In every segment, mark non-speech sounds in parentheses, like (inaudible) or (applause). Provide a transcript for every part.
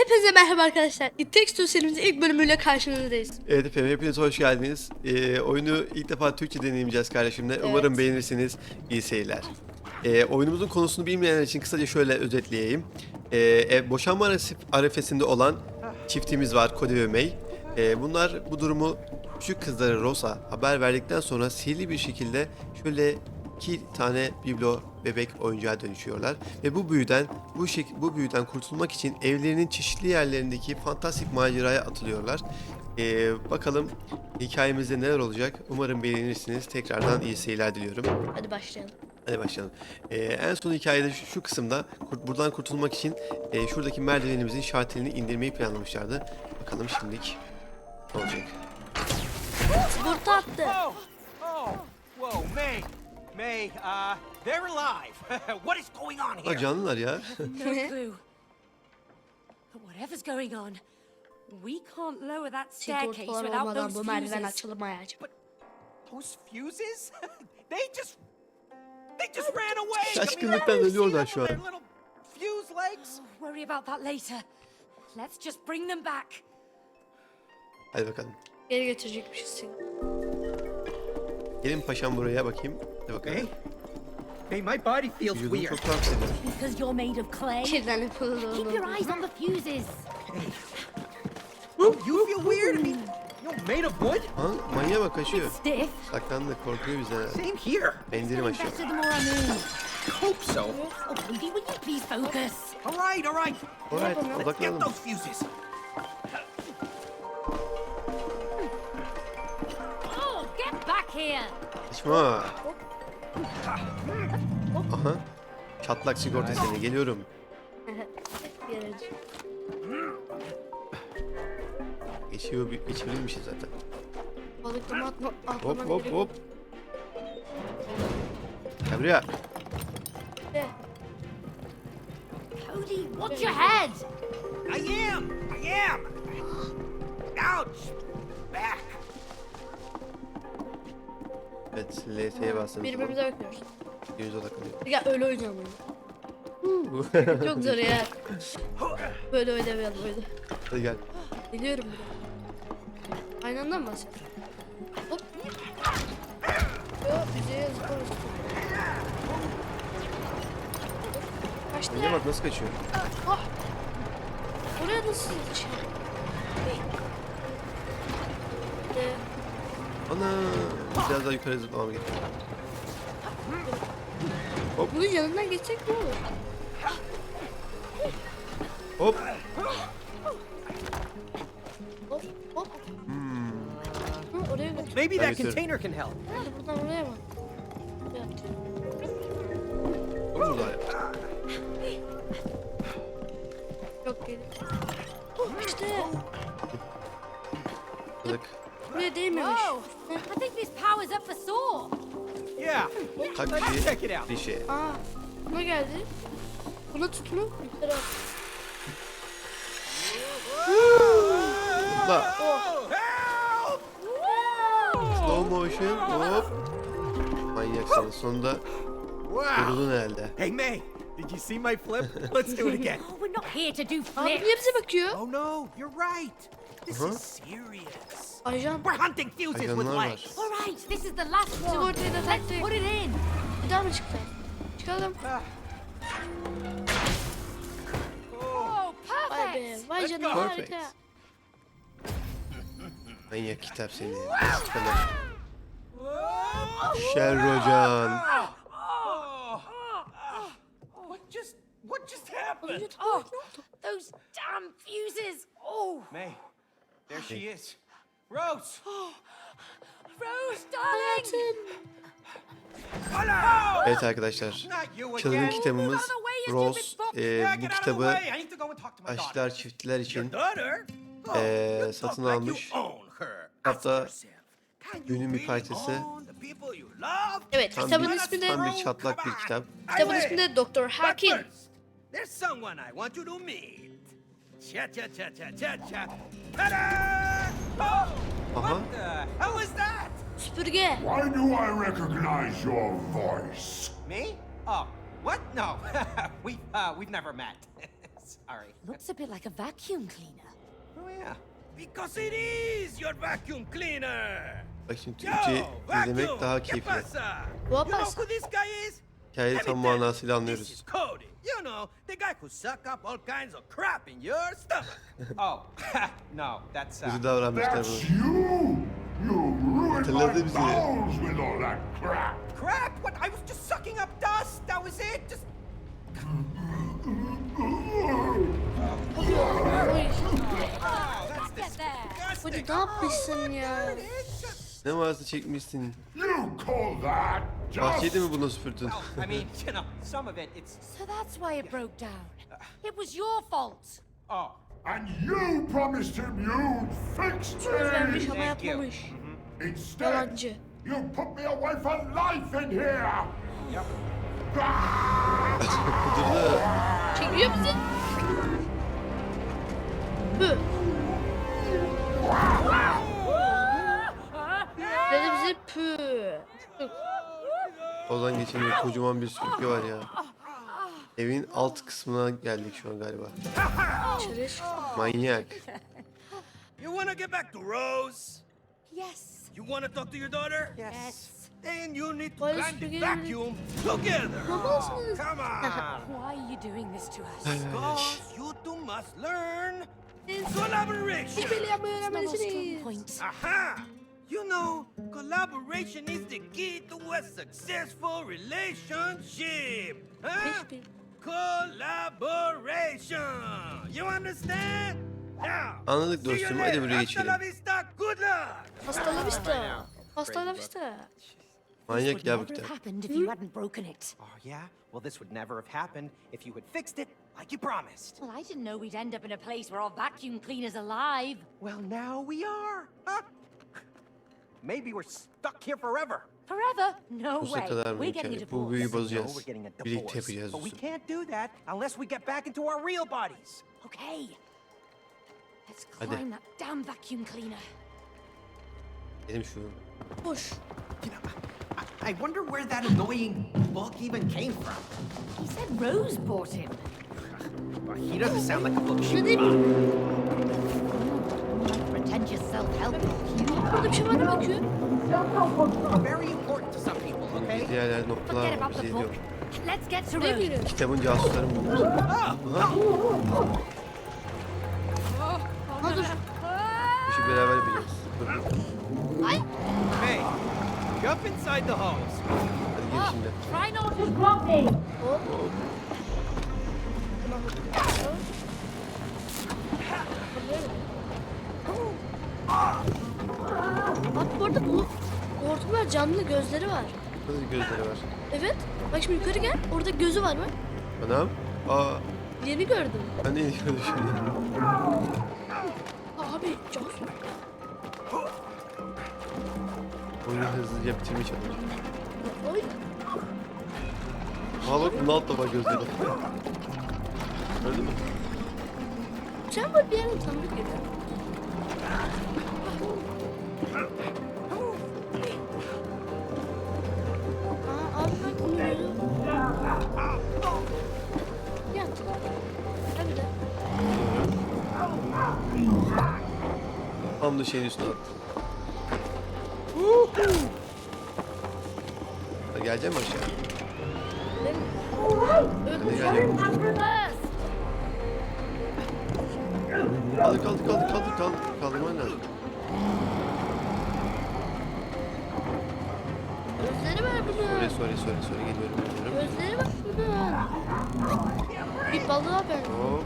Hepinize merhaba arkadaşlar. It Takes Two serimizin ilk bölümüyle karşınızdayız. Evet efendim hepiniz hoş geldiniz. Ee, oyunu ilk defa Türkçe deneyimleyeceğiz kardeşimle. Umarım beğenirsiniz. İyi seyirler. Ee, oyunumuzun konusunu bilmeyenler için kısaca şöyle özetleyeyim. Ee, e, boşanma arası- arifesinde olan çiftimiz var Cody ve May. Ee, bunlar bu durumu küçük kızları Rosa haber verdikten sonra sihirli bir şekilde şöyle iki tane biblo bebek oyuncağa dönüşüyorlar ve bu büyüden bu şek bu büyüden kurtulmak için evlerinin çeşitli yerlerindeki fantastik maceraya atılıyorlar. Ee, bakalım hikayemizde neler olacak. Umarım beğenirsiniz. Tekrardan iyi seyirler diliyorum. Hadi başlayalım. Hadi başlayalım. Ee, en son hikayede şu, şu kısımda kurt- buradan kurtulmak için e, şuradaki merdivenimizin şartelini indirmeyi planlamışlardı. Bakalım şimdilik ne olacak. Sigorta attı. Oh! Oh! Whoa! May, uh, they're alive! (laughs) what is going on Ha here? canlılar ya. (laughs) No (laughs) clue. But whatever's going on, we can't lower that staircase Sigortalar without olmadan those bu merdiven fuses. açılmayacak. Those fuses? they just... They just ran away! Şaşkınlıktan you see ölüyorlar them şu an. their little fuse legs? Worry about that later. Let's just bring them back. Hadi bakalım. Geri götürecekmişiz seni. Gelin paşam buraya bakayım. May? May, my body feels Vücudum weird. çok. Because you're made of clay. Keep your eyes on the fuses. Oh, you feel weird? I mean, you're made of wood? Ha, manyağa bak kaçıyor. Stiff. Saklandı korkuyor bizden. Same here. Aşağı. Better the more I move. Hope so. Oh, Cody, will you please focus? All right, all right. Alright Let's get odaklanalım. those fuses. Oh, get back here. Kaçma. Aha. Çatlak sigorta seni geliyorum. Yarıcı. Geçiyor bir geçebilirmişiz zaten. Balıklama atma, Hop atlaman hop gerekiyor. hop. Gel buraya. De. Cody, watch your head. I am! I am! Ouch! Back! Evet LT'ye zaman Birbirimize bakıyoruz. yüz odaklanıyor. Gel öyle oynayalım. (laughs) Çok zor ya. Böyle oynamayalım oyunu. Hadi gel. Biliyorum bunu. Aynı anda mı basıyorsun? Hop. Yo, bize yazık olmuş. Kaçtı ya. bak nasıl kaçıyor. Ah. Oraya nasıl yetişiyor? Ana. Biraz daha yukarı zıplamam gerekiyor. bunun yanından geçecek ne olur? Hop. Hop hop. Hı, oraya götür. Maybe that götürürüm. container can help. Hadi buradan oraya bak. Buraya burada yaptı. Çok power's up for Saw. Yeah. Let's check it bir out. klişe. Aa, buna geldi. Buna at. Zıpla. Help! Slow motion. Hop. Manyaksınız. Sonunda yoruldun herhalde. Hey, May, did you see my flip? Let's do it again. (laughs) Oh, we're not here to do Abi flips. niye bize bakıyor? Oh no, you're right. This Uh-huh. is serious. Ajan. We're hunting fuses with Ajanlar var. legs. All right, this is the last one. Sigortayı da Let's taktık. put it in. Bir daha mı çıktı? Çıkalım. Oh, Vay be. perfect. Vay Let's canına go. Perfect. harika. Manyak kitap seni. Sıkılır. Şerrocan. What just what just happened? Oh, those damn fuses. Oh, May, there she is. Rose. (gasps) Rose, darling. No! Evet arkadaşlar. Not you Çılgın again. kitabımız Rose e, bu get out of the kitabı way. I need to go and talk to my aşklar daughter. çiftler için daughter? Oh, satın almış. own her. Hatta günün bir parçası. own the people you love? Evet, Tam kitabın bir- ismi de tam bir çatlak bir kitap. kitabın I ismi de Doktor Hakim. first, there's someone I want you to meet. Cha cha cha cha cha cha. Ta-da! Oh, Aha. what the hell is that? Süpürge. Why do I recognize your voice? Me? Oh, what? No, (laughs) we've uh, we've never met. (laughs) Sorry. Looks a bit like a vacuum cleaner. Oh, yeah. Because it is your vacuum cleaner. Bak şimdi Yo, Türkçe vacuum, izlemek daha ¿qué keyifli. pasa? What You know pasa? who this guy is? Hikayeyi Let me tam tell you, manasıyla This anlıyoruz. is Cody. You know, the guy who suck up all kinds of crap in your stomach. (laughs) Oh, (laughs) no, that's uh, Kötü davranmışlar That's you! You ruined Hatırladı my bizi. bowels with all that crap! crap. What? I was just sucking up dust. That was it. Just Oy, oh, that's there. disgusting. Ne yapmışsın ya? Ne varsa çekmişsin. You call that Bahçeyi de just... mi buna süpürdün? I mean, (laughs) you know, some of it, it's. So that's why it broke down. It was your fault. Oh, And you promised him you'd fix vermiş ama Thank you. yapmamış. Instead, Yalancı. you put me away for life in here! yep. (laughs) Kudurdu. Çekiyor bizi. Hı. Geçemiyor. Kocaman bir sürükü var ya. Evin alt kısmına geldik şu an galiba. Çerez. Manyak. You wanna get back to Rose? Yes. You wanna talk to your daughter? Yes. Then you need to Why climb the vacuum together. Yapamazsınız. Come on. (laughs) Why are you doing this to us? Because you two must learn Siz collaboration. işbirliği yapmayı It's not our strong öğrenmelisiniz. Aha! You know, collaboration is the key to a successful relationship. Huh? Collaboration. You understand? Now, Anladık see you dostum. Hadi later. buraya Hasta la geçelim. vista. Good luck. Hasta la vista. Hasta la vista. Manyak Would ya bu never kitap. have happened if you hmm? hadn't broken it. Oh, yeah? Well, this would never have happened if you had fixed it like you promised. Well, I didn't know we'd end up in a place where our vacuum cleaner's are alive. Well, now we are. Maybe we're stuck here forever. Forever? No Sonsuza way. kadar We're getting a hikaye? Bu divorce. büyüyü No, we're bozacağız. getting a Birlikte divorce. yapacağız. But we can't do that unless we get back into our real bodies. Okay. Let's Hadi. climb that damn vacuum cleaner. Benim şu. Boş. You know, I, I wonder where that annoying book even came from. He said Rose bought him. Well, he doesn't sound like a book she would buy. Burada bir şey var bakıyor? Noktalar var. Bizi. Let's get to geliyor. Kitabın casusları mı? Ha dur. Bu işi beraber yapacağız. Dur. Ay. Hey, jump inside the hose. Hadi gel şimdi. Try not to drop me. Bak bu arada bu hortumlar canlı gözleri var. Nasıl gözleri var? Evet. Bak şimdi yukarı gel. Orada gözü var mı? Anam. Aa. Yeni gördüm. Ben de yeni gördüm şimdi. Abi can. Oyunu hızlıca bitirmeye çalışıyorum. Oy. Aa bak bunun altta var gözleri. Gördün mü? Sen böyle bir yerden tanıdık geliyor. Tam da şeyin üstüne attım. Geleceğim mi aşağı? Öldür. geleceğim. Kaldır kaldır kaldır kaldır kaldır. Kaldırman lazım. Gözleri var bunun. Sorry sorry sorry sorry geliyorum geliyorum. Gözleri var bunun. Bir balığa ben. Hop.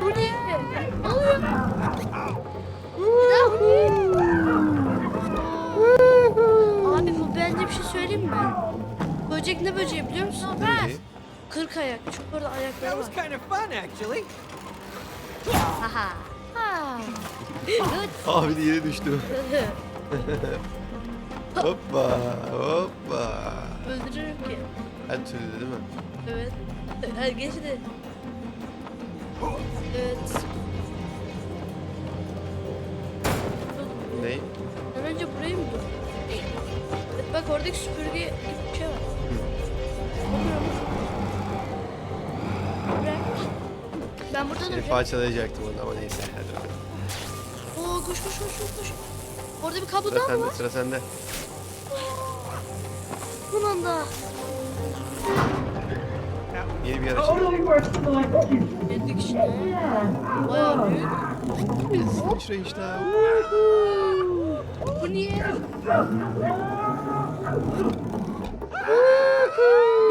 Bir daha Huni. Ne oluyor? Abi bu bence bir şey söyleyeyim mi? Böcek ne böceği biliyor musun? Ne? Kırk ayak. Çünkü orada ayakları var. kind of fun, actually. Haha. (laughs) Ha. Abi de yere düştü. (laughs) hoppa hoppa. Öldürürüm ki. Her türlü değil mi? Evet. Er geçti. Evet. Ne? Sen önce burayı mı dur? Bak oradaki süpürge gibi bir şey var. Bırak. Ben burada Seni duracağım. parçalayacaktım onu ama neyse. Hadi bakalım. Oo koş koş koş koş koş. Orada bir kablo Sıra daha mı sende var? sıra sende. Bunun da. Yeni bir araç. Yedik işte. Bayağı büyük. Sıçra işte. Bu niye? bir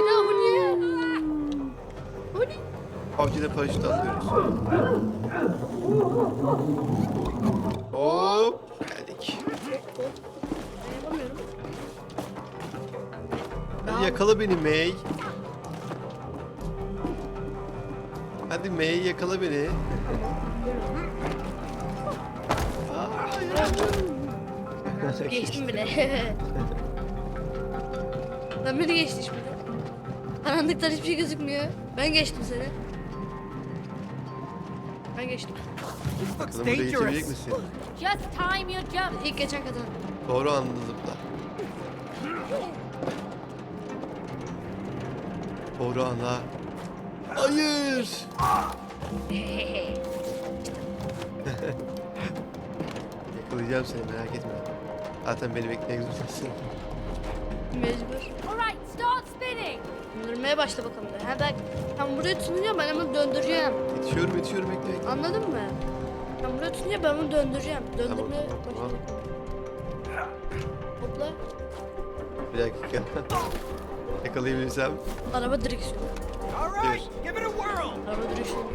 daha bu niye? Bu ne? PUBG'de paraşüt atlıyoruz. Hop geldik. Ben yapamıyorum. Hadi yakala beni May. Hadi May yakala beni. Geçtim bile. (laughs) ben beni geçti şimdi. Karanlıktan hiçbir şey gözükmüyor. Ben geçtim seni. Ben geçtim. Bakalım buraya geçebilecek misin? Just time your jump. İlk geçen kadın. Doğru anda zıpla. Doğru anda. Hayır. Yakalayacağım seni merak etme. Zaten beni beklemek zorundasın. Mecbur. All right, start spinning. Döndürmeye başla bakalım. Ha ben, ben buraya tutunacağım ben onu döndüreceğim. Yetişiyorum yetişiyorum bekle bekle. Anladın mı? Ben buraya tutunca ben onu döndüreceğim. Tamam Döndürmeye tamam. başlayacağım. Hopla. Bir dakika. Yakalayabilirsem. Araba direksiyonu. All right, give it a whirl. Araba direksiyonu.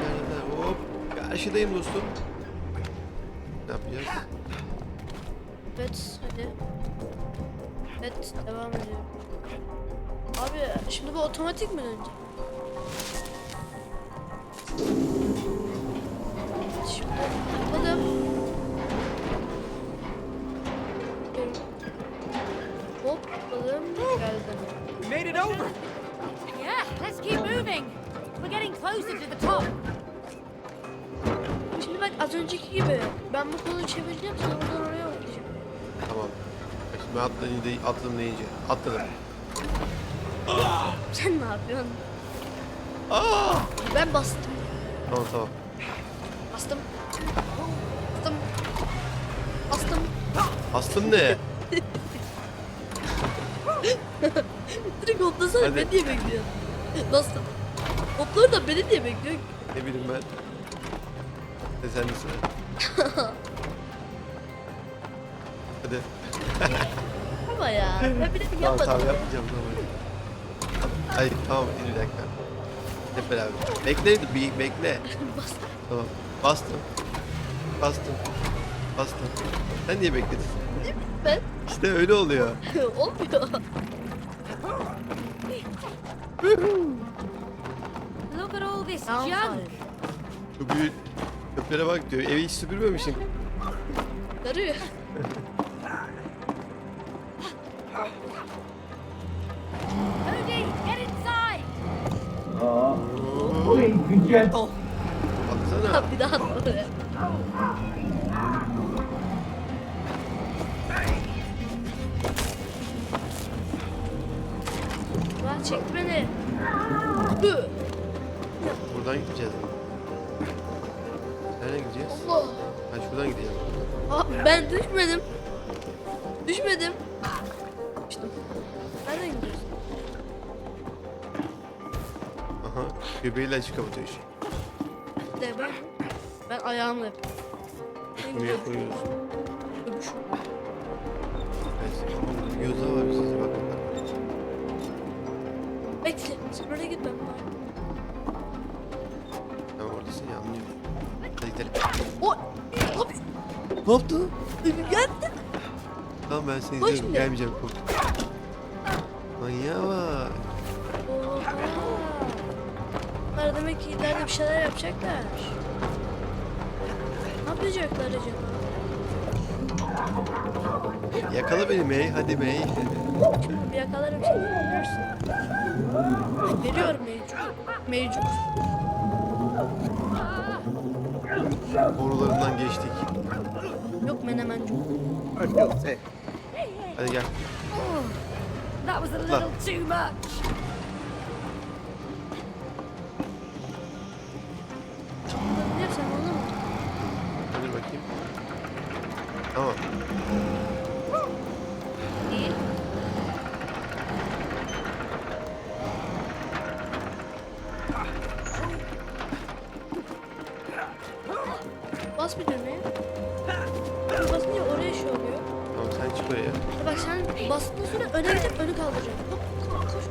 Nerede? Hop. Karşıdayım dostum. Ne yapacağız? Evet hadi. Evet devam ediyorum. Abi şimdi bu otomatik mi? Şimdi yapalım. Hop bakalım geldim. Made it over. Yeah, let's keep moving. We're getting closer to the top. Şimdi bak az önceki gibi ben bu kolu çevireceğim sonra buradan oraya oynayacağım. Tamam. Şimdi atlayınca, atladım deyince. Atladım. (laughs) Sen ne yapıyorsun? Aa! Ben bastım. Tamam tamam. Bastım. Bastım. Bastım. Bastım ne? (laughs) Hoplasana Hadi. beni niye bekliyorsun? Bastım. Hoplar da beni niye bekliyorsun? Ne bileyim ben. Ne sen de sıra. (laughs) Hadi. Ama ya. Ben bile Tamam yapmadım. tamam yapmayacağım tamam. Ay tamam bir dakika. Hep beraber. Bekle bir bekle. (laughs) Bastım. Tamam. Bastım. Bastım. Bastım. Sen niye bekledin? Ben İşte öyle oluyor. (laughs) olmuyor. Look at all this junk. Şu büyük köplere bak diyor. Evi hiç süpürmemişim. Darıyor. Cody, get inside. Baksana. bir daha çekti beni. Buradan gideceğiz. Nereye gideceğiz? Allah. Ha şuradan gideceğiz. Aa, ben düşmedim. Düşmedim. Düştüm. Nereden gidiyorsun? Aha. Göbeğiyle açık kapatıyor işi. De ben. Ben ayağımla yapıyorum. Buraya koyuyoruz. Bekle. Sen oraya git ben var. Tamam oradasın ya anlıyorum. Hadi gidelim. O. Abi. Ne yaptın? Geldi. Tamam ben seni Bak izliyorum. şimdi. Gelmeyeceğim korktum. Manyağa bak. Oha. Bunlar demek ki ileride bir şeyler yapacaklar. Ne yapacaklar acaba? Yakala beni May. Hadi May. Bir yakalarım seni. Görürsün. Veriyorum mevcut. Mevcut. Borularından geçtik. Yok sick. Hadi gel. That was a little too much. Bas bir düğmeye. Basınca oraya şey oluyor. Tamam sen çık oraya. Bak sen bastıktan sonra öne gidip önü kaldıracak. Hop, hop, koş.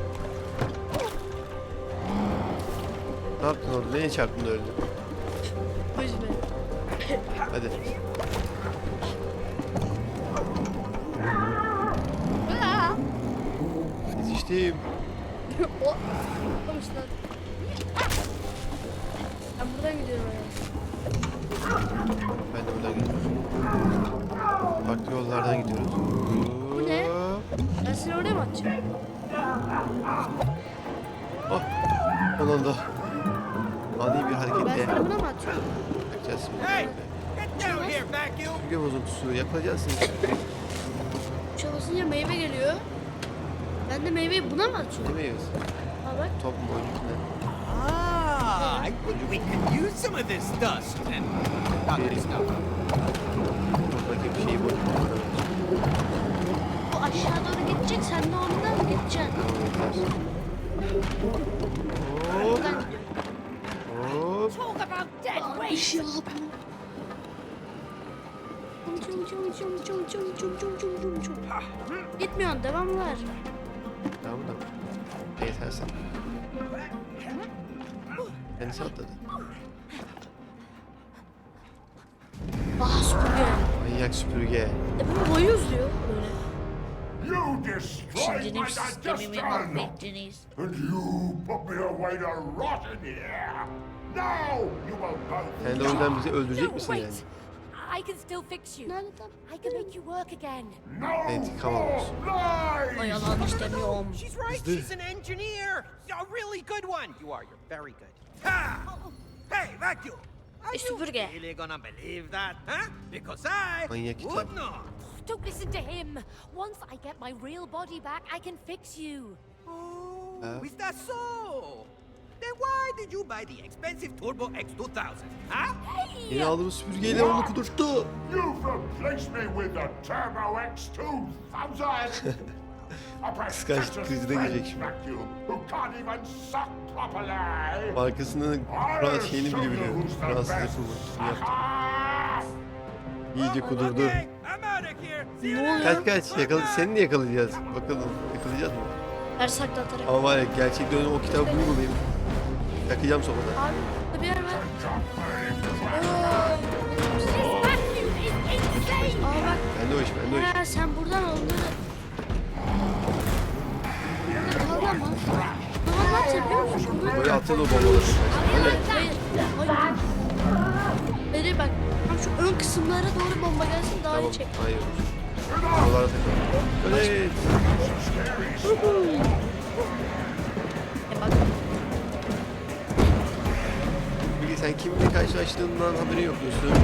Ne yaptın orada? Neye çarptın da öldün? Üzme. Hadi. Yetiştim. (laughs) o. Olmuş lan. Ben buradan gidiyorum yani. Ben de buradan gidiyorum. Farklı yollardan gidiyoruz. Bu ne? Ben seni oraya mı atacağım? Oh. Anda. Ani bir Ben hareketle seni buna mı atacağım? yapacağız şimdi. Hey, get down here, vacuum. Süpürge bozuntusu yakalayacaksın. Tuşa basınca meyve geliyor. Ben de meyveyi buna mı atıyorum? Ne meyvesi? Ha bak. Top mu oyuncusuna? Ah, I think we could use some of this dust and other stuff. Buradaki bir şeyi boncuklarına Bu aşağı doğru. Sen de ondan mı gideceksin? Hop. Talk about dead weight. Ya bu. Cum cum cum cum cum cum cum cum cum cum. Gitmiyorsun. Devam var. Tamam da. Yeter sen. Kendisi atladı. Ah süpürge. Manyak süpürge. E bunu boyu uzuyor. Şimdi ne sistemimi mahvettiniz. Hello bizi öldürecek misin yani? I can still fix you. No, no, no. I can make you work again. No, İntikam alıyorsun. O yalan istemiyorum. She's right. She's an engineer. A really good one. You are. You're very good. Ha! Hey, vacuum. E, are you really gonna believe that, huh? Because I would not. Don't listen to him. Once I get my real body back, I can fix you. Oh, Huh? is that so? Then why did you buy the expensive Turbo X2000? Huh? Hey! Yeni aldığımız süpürgeyle onu kudurttu. You've replaced me with the Turbo X2000! A (laughs) Kıskançlık krizine girecek şimdi. vacuum who can't even suck properly! Markasının I'll Fransız şeyini bile biliyor. Fransız yapımı. İyice kudurdu. Ne oluyor? Kaç kaç yakaladı seni de yakalayacağız. Bakalım yakalayacağız mı? Her sakla atarak. Ama var ya gerçekten o kitabı bulmalıyım. Yakacağım sonradan. Abi burada bir yer var. Aa bak. Ben de o iş ben de o iş. Ha sen buradan onları... Burada kal ama. Ne yapacağız biliyor musun? Bunu- Böyle atın o bombaları. Hayır, hayır, hayır. Beri bak, tam şu ön kısımlara doğru bomba gelsin daha Tamam iyi çek. hayır. Buralara tekrar. Evet. Bilgi sen kimle karşılaştığından haberin yok diyorsun.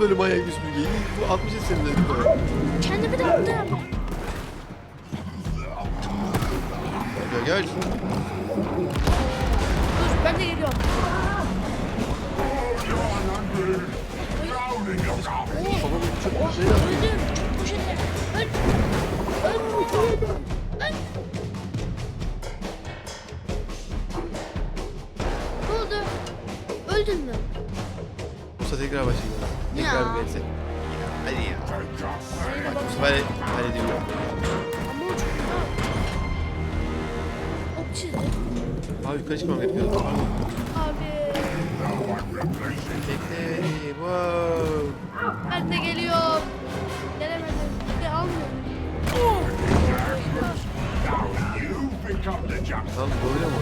Biz böyle manyak bir süpürgeyi? Bu 60 senin dedik böyle. Kendimi de attım. Gel gel. Dur ben de geliyorum. Garbage! Babamın çok Oh, şey yaptı. öldüm. Çok poşetle. Öl. Öl. Öl. Ne oldu? Öldün mü? Usta tekrar başlayacağız tekrar ya. verse. Hadi ya. Bak bu sefer hadi diyorum. Ama o çok Ok çizdi. Abi yukarı çıkmam gerekiyor. Abi. Tekne. Wow. Ben de geliyorum. Gelemedim. Bir de almıyorum. Oh. Tamam böyle mi?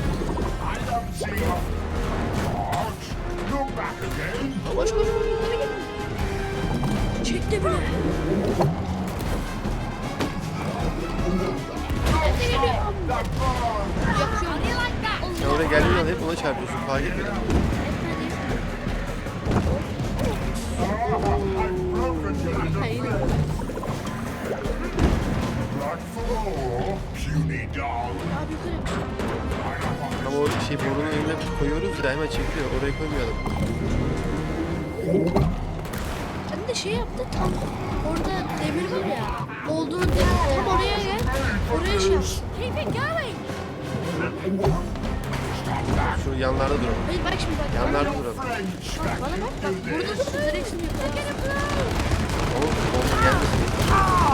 Koş koş koş. Çekti bile. Sen oraya geldiğin hep ona çarpıyorsun. Fark under Hayır. Ama o şey borunun önüne koyuyoruz da hemen çekiliyor. Oraya koymayalım. Şey yaptı tam orada demir var ya. Olduğunu demir tam oraya gel. Oraya şey yapsın. Keep it going! Şu yanlarda duralım. Hayır bak şimdi bak. Yanlarda duralım. Bak, Bana bak bak. Burada. Direkt şimdi yukarı. O bomba gelmesin.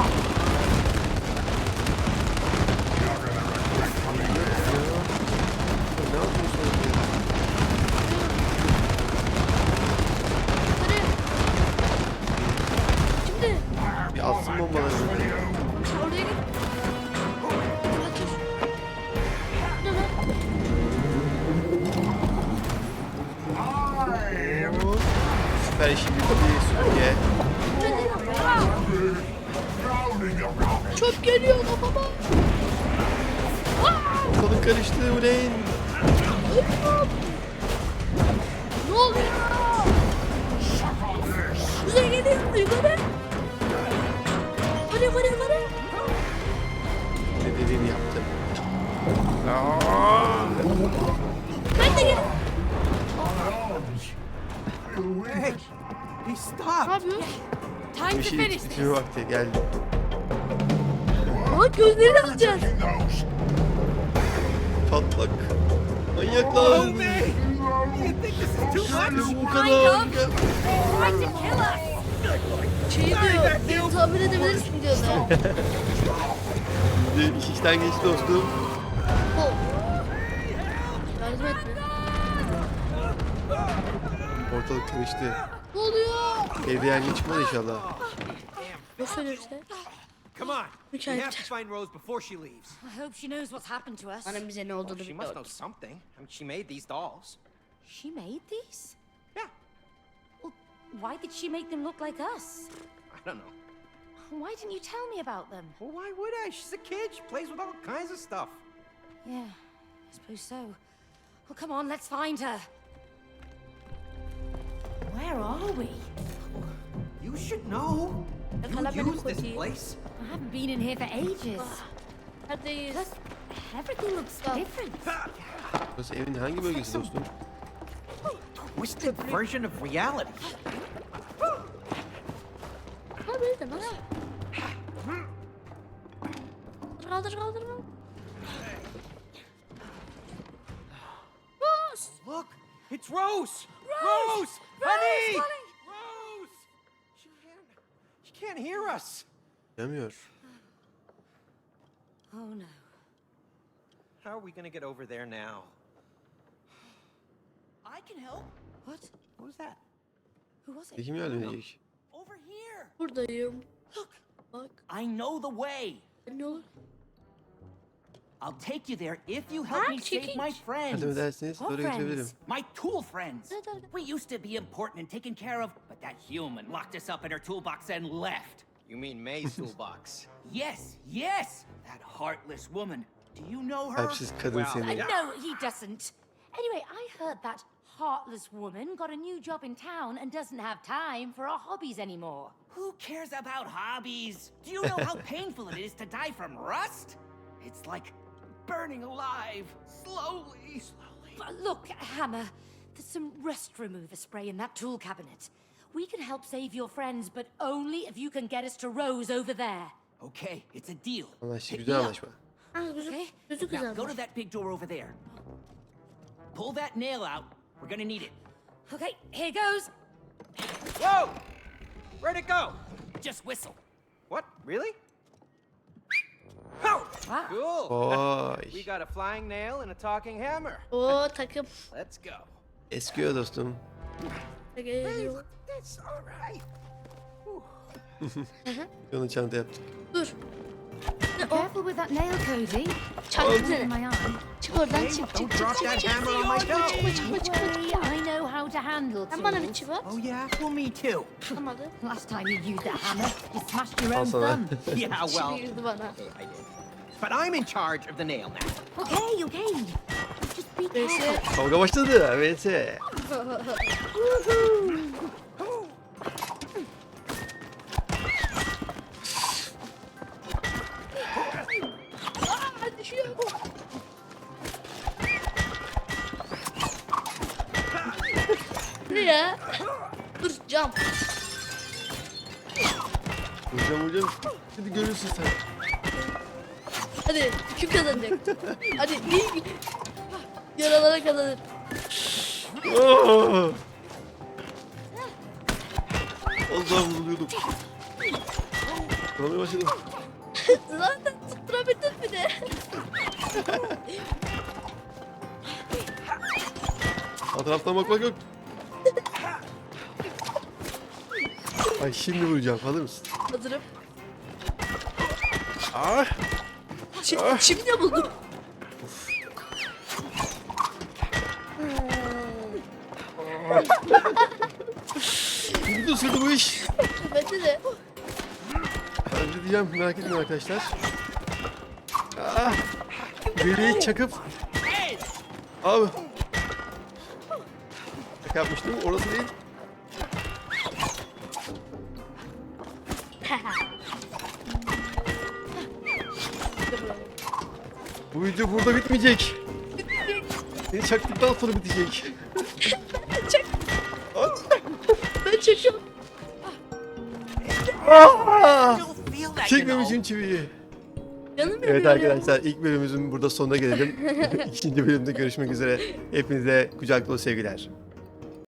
Uleyn. Ne oluyor? Güzel geliyor. Yukarı. Hadi hadi hadi. Ne dediğini yaptım. Ben de gel. Hey, he Ne stopped. yapıyorsun? Time Bir to şey finish this. bitirme vakti geldi. Aa gözlerini alacağız. Those. Patlak. Manyaklar. Oh, too much? Bu kadar. Şey diyor. Beni tamir edebilirsin diyordu. Bir iş işten geçti dostum. Bol. Yardım etme. Ortalık karıştı. Ne oluyor? Evde yangın çıkmadı inşallah. Ne söylerse? Come on. We Okay. have to find Rose before she leaves. I hope she knows what's happened to us. Annem bize ne olduğunu She must know something. I mean, she made these dolls. She made these? Yeah, Well, why did she make them look like us? I don't know. Why didn't you tell me about them? Well, why would I? She's a kid. She plays with all kinds of stuff. Yeah, I suppose so. Well, come on, let's find her. Where are we? You should know. Yakala You benim use this place. I haven't been in here for ages. Neredeyiz? Plus, everything looks different. Burası evin hangi bölgesi dostum? Twisted version of reality. Ha böyle de? Kaldır kaldır kaldır. Rose! Look, it's Rose. Rose! Rose, honey, honey! Can't hear us. Yamıyor. Oh no. How are we gonna get over there now? I can help. What? What was that? Who was it? Kim yardım edecek? Over here. Buradayım. Look, Bak. I know the way. Ne olur? I'll take you there if you help me save my friends. Yardım ederseniz What oraya götürebilirim. friends? My tool friends. Evet, evet. We used to be important and taken care of, but that human locked us up in her toolbox and left. You mean May's (laughs) toolbox? Yes, yes, that heartless woman. Do you know her? Kalpsiz kadın Well, seni. Uh, no, he doesn't. Anyway, I heard that heartless woman got a new job in town and doesn't have time for our hobbies anymore. Who cares about hobbies? Do you know how (laughs) painful it is to die from rust? It's like burning alive, slowly. Slowly. But look, Hammer, there's some rust remover spray in that tool cabinet. We can help save your friends, but only if you can get us to Rose over there. Okay, it's a deal. Anlaştık. Hit Güzel me up. anlaşma. Okay. Now go to that big door over there. Pull that nail out. We're gonna need it. Okay, here goes. Whoa! Where'd it go? just whistle. What? Really? Cool. Vay. We got a flying nail and a talking hammer. Oo takım. Let's go. Eskiyor dostum. Geliyor. That's all right. Onu çanta yaptık. Dur. Careful with that nail, Cody. Çaktı my arm. Çık oradan çık çık. Çıkma çıkma çıkma. I know how to handle Sen bana bir tools. çiva. Oh yeah, well me too. Tutamadı. Last time you used that hammer, you smashed your own thumb. (laughs) Yeah, well, Çivi girdi bana. I did. But I'm in charge of the nail now. Okay, okay. Just be careful. Kavga başladı. Evet. (laughs) ya? Dur cam. Vuracağım vuracağım. Şimdi görürsün sen. Hadi kim kazanacak? Hadi bir yaralara kazanır. Aa! Az daha vuruluyordum. Vurmaya başladım. Zaten tutturabildin bir de. Sağ taraftan bakmak yok. Ay şimdi vuracağım. Hazır mısın? Hazırım. Ah! Çim, çim de buldum. Şimdi de sürdü bu iş. Bence de. Ben de diyeceğim merak etmeyin arkadaşlar. Ah! Biri çakıp Abi. Şaka yapmıştım. Orası değil. Bu video burada bitmeyecek. Seni çaktıktan sonra bitecek. Çek. Ben çekiyorum. Ah! Çekmemişim çiviyi. Canım Evet arkadaşlar ilk bölümümüzün burada sonuna gelelim. (laughs) İkinci bölümde görüşmek üzere. Hepinize kucak dolu sevgiler.